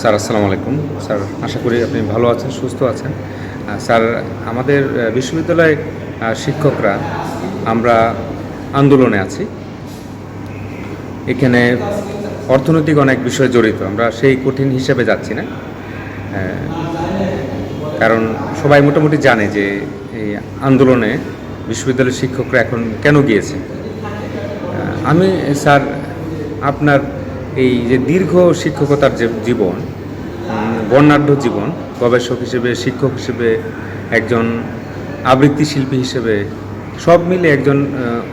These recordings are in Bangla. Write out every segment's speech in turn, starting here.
স্যার, আসসালামু আলাইকুম। স্যার, আশা করি আপনি ভালো আছেন, সুস্থ আছেন। স্যার, আমাদের বিশ্ববিদ্যালয়ের শিক্ষকরা আমরা আন্দোলনে আছি। এখানে অর্থনৈতিক অনেক বিষয় জড়িত, আমরা সেই কঠিন হিসেবে যাচ্ছি না। কারণ সবাই মোটামুটি জানে যে এই আন্দোলনে বিশ্ববিদ্যালয়ের শিক্ষকরা এখন কেন গিয়েছে আমি, স্যার, আপনার এই যে দীর্ঘ শিক্ষকতার যে জীবন বর্ণাঢ্য জীবন, গবেষক হিসেবে, শিক্ষক হিসেবে, একজন আবৃত্তি শিল্পী হিসেবে, সব মিলে একজন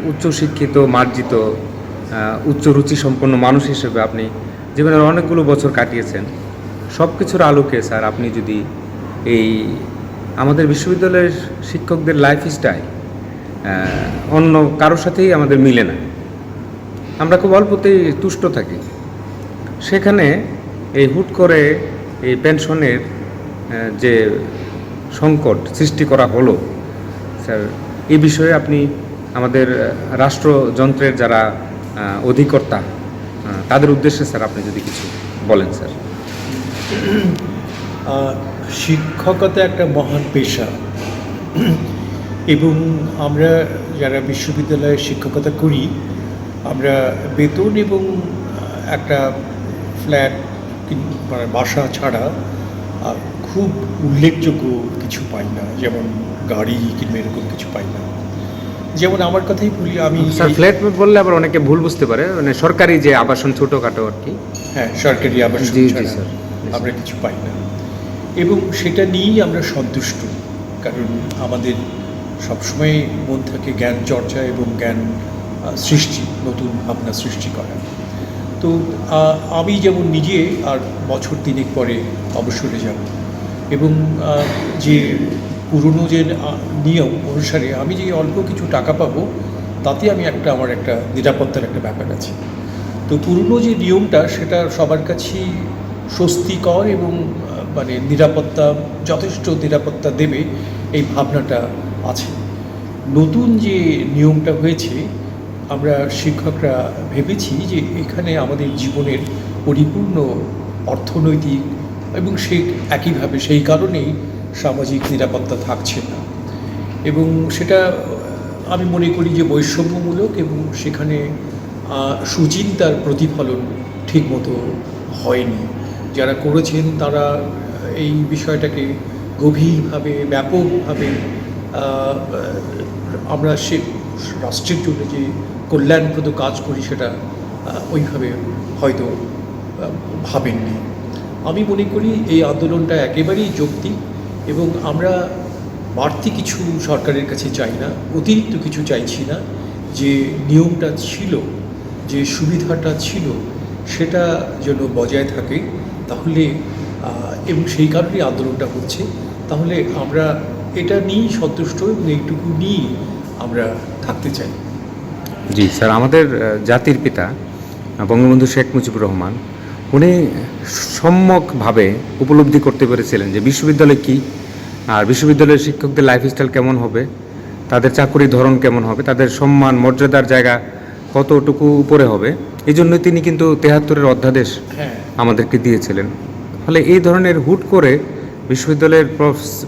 উচ্চশিক্ষিত, মার্জিত উচ্চ রুচি সম্পন্ন মানুষ হিসেবে আপনি জীবনের অনেকগুলো বছর কাটিয়েছেন। সব কিছুর আলোকে স্যার আপনি যদি এই আমাদের বিশ্ববিদ্যালয়ের শিক্ষকদের লাইফ স্টাইল অন্য কারোর সাথেই আমাদের মিলে না। আমরা খুব অল্পতেই তুষ্ট থাকি। সেখানে এই হুট করে এই পেনশনের যে সংকট সৃষ্টি করা হলো, স্যার এই বিষয়ে আপনি আমাদের রাষ্ট্রযন্ত্রের যারা অধিকর্তা তাদের উদ্দেশ্যে স্যার আপনি যদি কিছু বলেন, স্যার। শিক্ষকতা একটা মহান পেশা। এবং আমরা যারা বিশ্ববিদ্যালয়ে শিক্ষকতা করি, আমরা বেতন এবং একটা ফ্ল্যাট মানে বাসা ছাড়া আর খুব উল্লেখযোগ্য কিছু পাই না যেমন গাড়ি কিংবা এরকম কিছু পাই না। যেমন আমার কথাই বলি আমি স্যার ফ্ল্যাট বললে আবার অনেকে ভুল বুঝতে পারে মানে সরকারি যে আবাসন ছোটোখাটো আর কি। হ্যাঁ সরকারি আবাসন। আমরা কিছু পাই না। এবং সেটা নিয়েই আমরা সন্তুষ্ট কারণ আমাদের সবসময় মন থাকে জ্ঞান চর্চা এবং জ্ঞান সৃষ্টি নতুন ভাবনা সৃষ্টি করা তো আমি যেমন নিজে আর বছর তিনেক পরে অবসরে যাব। এবং যে পুরনো যে নিয়ম অনুসারে আমি যে অল্প কিছু টাকা পাবো, তাতে আমি একটা, আমার একটা নিরাপত্তার একটা ব্যাপার আছে। তো পুরনো যে নিয়মটা, সেটা সবার কাছেই স্বস্তিকর এবং মানে নিরাপত্তা, যথেষ্ট নিরাপত্তা দেবে এই ভাবনাটা আছে। নতুন যে নিয়মটা হয়েছে আমরা শিক্ষকরা ভেবেছি যে এখানে আমাদের জীবনের পরিপূর্ণ অর্থনৈতিক এবং সে একইভাবে সেই কারণেই সামাজিক নিরাপত্তা থাকছে না। এবং সেটা, আমি মনে করি যে বৈষম্যমূলক এবং সেখানে সুচিন্তার প্রতিফলন ঠিকমতো হয়নি। যারা করেছেন তারা, এই বিষয়টাকে গভীরভাবে, ব্যাপকভাবে আমরা সে রাষ্ট্রের জন্য যে কল্যাণপ্রদ কাজ করি সেটা ওইভাবে হয়তো ভাবেননি। আমি মনে করি এই আন্দোলনটা একেবারেই যৌক্তিক এবং আমরা বাড়তি কিছু সরকারের কাছে চাই না, অতিরিক্ত কিছু চাইছি না, যে নিয়মটা ছিল, যে সুবিধাটা ছিল, সেটা যেন বজায় থাকে। তাহলে এবং সেই কারণেই আন্দোলনটা হচ্ছে। তাহলে আমরা এটা নিয়েই সন্তুষ্ট এবং এইটুকু নিয়েই আমরা থাকতে চাই। জি স্যার আমাদের জাতির পিতা বঙ্গবন্ধু শেখ মুজিবুর রহমান উনি সম্যকভাবে উপলব্ধি করতে পেরেছিলেন যে বিশ্ববিদ্যালয় কী আর বিশ্ববিদ্যালয়ের শিক্ষকদের লাইফস্টাইল কেমন হবে তাদের চাকরির ধরন কেমন হবে তাদের সম্মান মর্যাদার জায়গা কতটুকু উপরে হবে এই জন্যই তিনি কিন্তু তেহাত্তরের অধ্যাদেশ হ্যাঁ। আমাদেরকে দিয়েছিলেন। ফলে এই ধরনের হুট করে বিশ্ববিদ্যালয়ের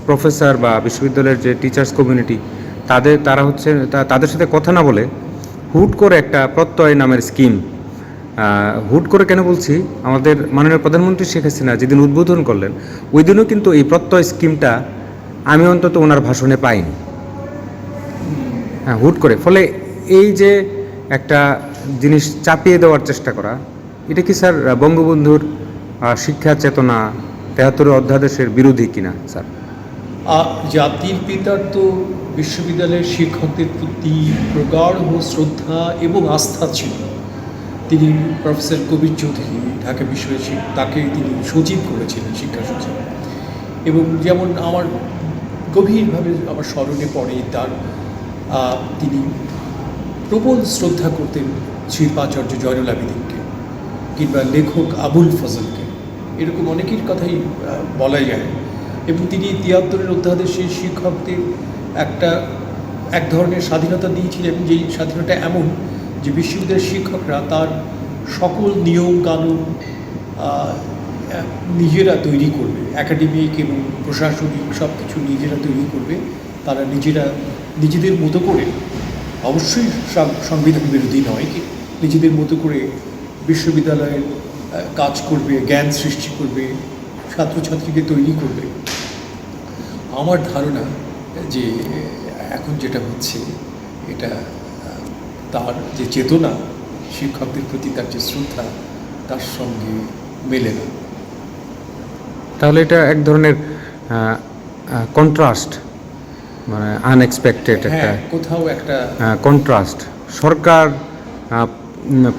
প্রফেসর বা বিশ্ববিদ্যালয়ের যে টিচার্স কমিউনিটি তাদের তারা হচ্ছে তা- তাদের সাথে কথা না বলে হুট করে একটা প্রত্যয় নামের স্কিম হুট করে কেন বলছি? আমাদের মাননীয় প্রধানমন্ত্রী শেখ হাসিনা যেদিন উদ্বোধন করলেন ওই দিনও কিন্তু এই প্রত্যয় স্কিমটা আমি অন্তত ওনার ভাষণে পাইনি। হ্যাঁ হুট করে। ফলে এই যে একটা জিনিস চাপিয়ে দেওয়ার চেষ্টা করা, এটা কি স্যার বঙ্গবন্ধুর শিক্ষা চেতনা তেহাত্তরের অধ্যাদেশের বিরোধী কিনা, স্যার? জাতির পিতার তো বিশ্ববিদ্যালয়ের শিক্ষকদের প্রতি প্রগাঢ় শ্রদ্ধা এবং আস্থা ছিল। তিনি প্রফেসর কবির চৌধুরী, ঢাকা বিশ্ববিদ্যালয় তাকে তিনি সচিব করেছিলেন, শিক্ষা সচিব। এবং যেমন আমার গভীরভাবে আমার স্মরণে পড়ে তার তিনি প্রবল শ্রদ্ধা করতেন শিল্পাচার্য জয়নুল আবেদিনকে কিংবা লেখক আবুল ফজলকে। এরকম অনেকের কথাই বলা যায়। এবং তিনি তিয়াত্তরের অধ্যাদেশে শিক্ষকদের একটা, এক ধরনের স্বাধীনতা দিয়েছিলেন, যেই স্বাধীনতা এমন যে বিশ্ববিদ্যালয়ের শিক্ষকরা তার সকল নিয়ম কানুন নিজেরা তৈরি করবে। একাডেমিক এবং প্রশাসনিক সব কিছু নিজেরা তৈরি করবে। তারা নিজেরা, নিজেদের মতো করে, অবশ্যই সব সংবিধান বিরোধী নয় কি, নিজেদের মতো করে বিশ্ববিদ্যালয়ের কাজ করবে, জ্ঞান সৃষ্টি করবে, ছাত্রছাত্রীকে তৈরি করবে। আমার ধারণা যে এখন যেটা হচ্ছে এটা তার যে চেতনা শিক্ষকদের প্রতি তার যে শ্রদ্ধা তার সঙ্গে মেলে না। তাহলে এটা এক ধরনের কন্ট্রাস্ট মানে আনএক্সপেক্টেড একটা হ্যাঁ কোথাও একটা কন্ট্রাস্ট সরকার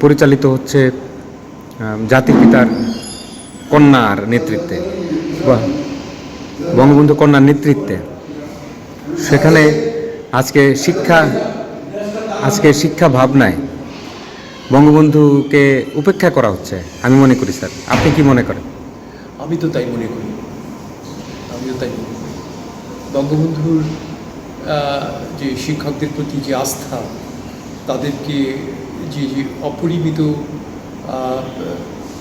পরিচালিত হচ্ছে জাতির পিতার কন্যার নেতৃত্বে। বা বঙ্গবন্ধু কন্যার নেতৃত্বে। সেখানে আজকে শিক্ষা আজকে শিক্ষা ভাবনায় বঙ্গবন্ধুকে উপেক্ষা করা হচ্ছে। আমি মনে করি, স্যার। আপনি কি মনে করেন? আমি তো তাই মনে করি। আমিও তাই মনে করি। বঙ্গবন্ধুর যে শিক্ষকদের প্রতি যে আস্থা, তাদেরকে যে যে অপরিমিত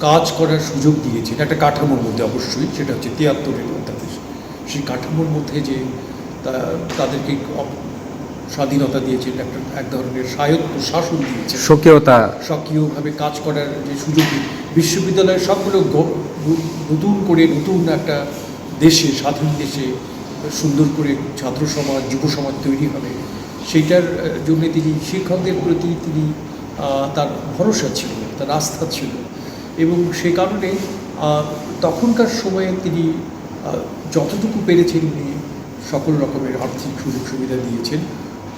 কাজ করার সুযোগ দিয়েছেন, একটা কাঠামোর মধ্যে অবশ্যই, সেটা হচ্ছে তিয়াত্তরের অধ্যাদেশ। সেই কাঠামোর মধ্যে যে তাদেরকে স্বাধীনতা দিয়েছেন একটা এক ধরনের স্বায়ত্ত শাসন দিয়েছে। স্বকীয়তা। সক্রিয়ভাবে কাজ করার যে সুযোগ বিশ্ববিদ্যালয়ের সবগুলো নতুন করে নতুন একটা দেশে স্বাধীন দেশে সুন্দর করে ছাত্র সমাজ যুব সমাজ তৈরি হবে। সেইটার জন্য তিনি শিক্ষকদের প্রতি তিনি তার ভরসা ছিল তার আস্থা ছিল। এবং সে কারণে তখনকার সময়ে তিনি যতটুকু পেরেছেন উনি সকল রকমের আর্থিক সুযোগ সুবিধা দিয়েছেন।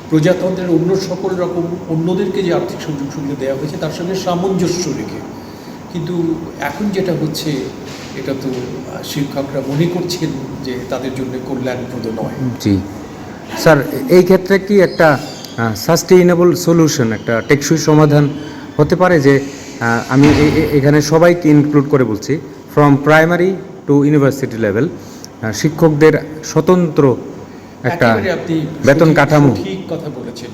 প্রজাতন্ত্রের অন্য সকল রকম অন্যদেরকে যে আর্থিক সুযোগ সুবিধা দেওয়া হয়েছে, তার সঙ্গে সামঞ্জস্য রেখে। কিন্তু এখন যেটা হচ্ছে, এটা তো শিক্ষকরা মনে করছেন যে তাদের জন্য কল্যাণপ্রদ নয়। জি। স্যার, এই ক্ষেত্রে কি একটা সাস্টেইনেবল সলিউশন একটা টেকসই সমাধান হতে পারে যে আমি এখানে সবাইকে ইনক্লুড করে বলছি from primary to university level শিক্ষকদের স্বতন্ত্র একটা বেতন কাঠামো। ঠিক কথা বলেছেন।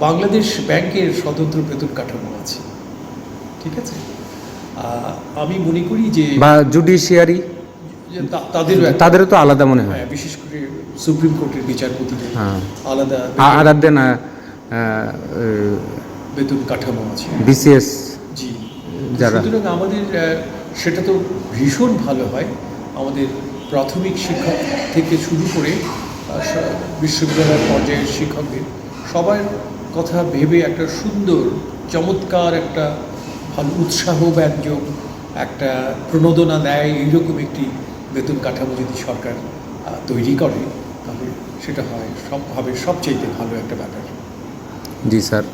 বাংলাদেশ ব্যাংকের স্বতন্ত্র বেতন কাঠামো আছে। ঠিক আছে? আমি মনে করি যে বা জুডিশিয়ারি যে তা- তাদেরও তো আলাদা মনে হয়। হ্যাঁ, বিশেষ করে সুপ্রিম কোর্টের বিচারপতি হ্যাঁ। আলাদা আদার দেন বেতন কাঠামো আছে। বিসিএস জি। যারা- সুতরাং আমাদের সেটা তো ভীষণ ভালো হয়। আমাদের প্রাথমিক শিক্ষক থেকে শুরু করে বিশ্ববিদ্যালয় পর্যায়ের শিক্ষকদের, সবার কথা ভেবে একটা সুন্দর, চমৎকার একটা ভালো উৎসাহ ব্যঞ্জক, একটা প্রণোদনা দেয় এইরকম একটি বেতন কাঠামো যদি সরকার তৈরি করে, তাহলে সেটা হয় সবভাবে সবচাইতে ভালো একটা ব্যাপার। জি স্যার।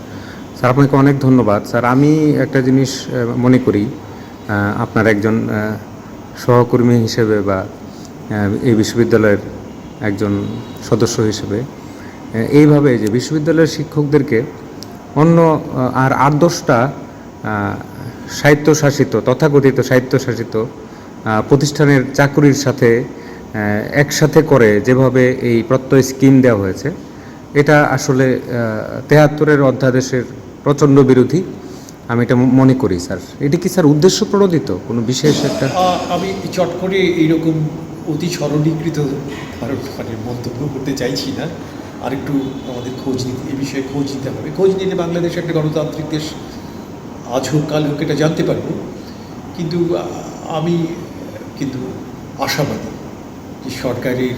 স্যার, আপনাকে অনেক ধন্যবাদ। স্যার, আমি একটা জিনিস মনে করি আপনার একজন সহকর্মী হিসেবে বা এই বিশ্ববিদ্যালয়ের একজন সদস্য হিসেবে। এইভাবে যে বিশ্ববিদ্যালয়ের শিক্ষকদেরকে অন্য আর আট দশটা আহ, স্বায়ত্তশাসিত তথাকথিত সাহিত্যশাসিত প্রতিষ্ঠানের চাকুরির সাথে একসাথে করে যেভাবে এই প্রত্যয় স্কিম দেওয়া হয়েছে এটা আসলে তেহাত্তরের অধ্যাদেশের প্রচণ্ড বিরোধী। আমি এটা মনে করি স্যার। এটি কি স্যার উদ্দেশ্য প্রণোদিত কোনো বিশেষ একটা আমি চট করে এইরকম অতি ধারণ মানে মন্তব্য করতে চাইছি না। আর একটু আমাদের খোঁজ নিতে এ বিষয়ে খোঁজ নিতে হবে। খোঁজ নিলে বাংলাদেশ একটা গণতান্ত্রিক দেশ আজ হোক কাল হোক এটা জানতে পারব। কিন্তু আমি কিন্তু আশাবাদী যে সরকারের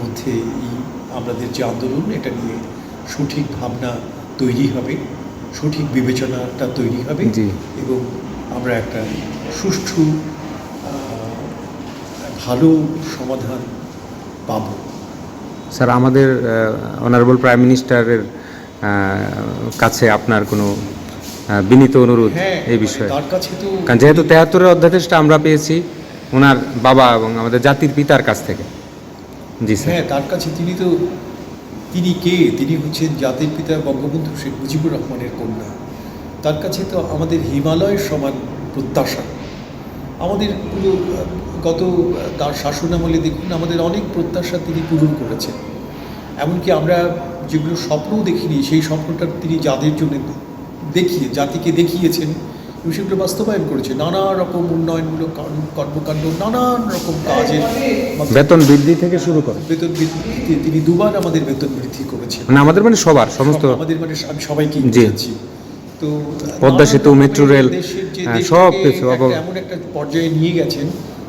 মধ্যে এই আমাদের যে আন্দোলন এটা নিয়ে সঠিক ভাবনা তৈরি হবে সঠিক বিবেচনাটা তৈরি হবে। এবং আমরা একটা সুষ্ঠু ভালো সমাধান পাব। স্যার আমাদের অনারেবল প্রাইম মিনিস্টারের কাছে আপনার কোনো বিনীত অনুরোধ হ্যাঁ এই বিষয়ে। কাছে তো কারণ যেহেতু তেহাত্তরের অধ্যাদেশটা আমরা পেয়েছি ওনার বাবা এবং আমাদের জাতির পিতার কাছ থেকে। জি স্যার। হ্যাঁ তার কাছে তিনি তো তিনি কে? তিনি হচ্ছেন জাতির পিতা বঙ্গবন্ধু শেখ মুজিবুর রহমানের কন্যা। তার কাছে তো আমাদের হিমালয়ের সমান প্রত্যাশা। আমাদের পুরো গত তার শাসনামলে দেখুন আমাদের অনেক প্রত্যাশা তিনি পূরণ করেছেন। এমনকি আমরা যেগুলো স্বপ্নও দেখিনি সেই স্বপ্নটা তিনি যাদের জন্য দেখিয়ে জাতিকে দেখিয়েছেন এবং সেগুলো বাস্তবায়ন করেছে নানা রকম উন্নয়নমূলক কর্মকাণ্ড নানান রকম কাজের বেতন বৃদ্ধি থেকে শুরু করে। বেতন বৃদ্ধি তিনি দুবার আমাদের বেতন বৃদ্ধি করেছেন। মানে আমাদের মানে সবার সমস্ত আমাদের মানে আমি সবাইকে। বুঝাচ্ছি তো পদ্মা সেতু, মেট্রো রেল, হ্যাঁ, সব কিছু, এমন একটা পর্যায়ে নিয়ে গেছেন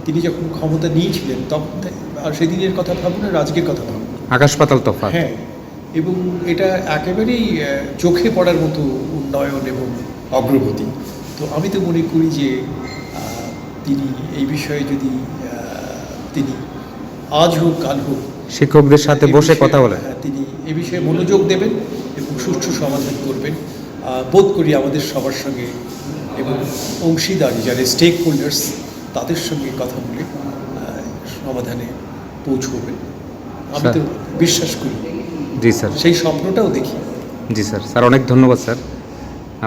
তিনি যখন ক্ষমতা নিয়েছিলেন তখন আর সেদিনের কথা ভাবুন আর আজকের কথা ভাবুন। আকাশ পাতাল তফাৎ। হ্যাঁ এবং এটা একেবারেই চোখে পড়ার মতো উন্নয়ন এবং অগ্রগতি। তো আমি তো মনে করি যে তিনি এই বিষয়ে যদি তিনি আজ হোক কাল হোক শিক্ষকদের সাথে বসে কথা বলে হ্যাঁ, তিনি এ বিষয়ে মনোযোগ দেবেন এবং সুষ্ঠু সমাধান করবেন। বোধ করি আমাদের সবার সঙ্গে এবং অংশীদারি যারা স্টেক হোল্ডার্স তাদের সঙ্গে কথা বলে সমাধানে পৌঁছবেন আমি তো বিশ্বাস করি। জি স্যার। সেই স্বপ্নটাও দেখি। জি স্যার। স্যার অনেক ধন্যবাদ স্যার।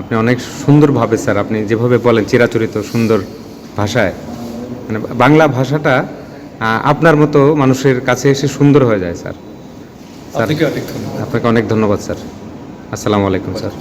আপনি অনেক সুন্দরভাবে স্যার আপনি যেভাবে বলেন চিরাচরিত সুন্দর ভাষায়। মানে বাংলা ভাষাটা আপনার মতো মানুষের কাছে এসে সুন্দর হয়ে যায় স্যার। আপনাকে অনেক ধন্যবাদ। স্যার। আসসালামু আলাইকুম স্যার।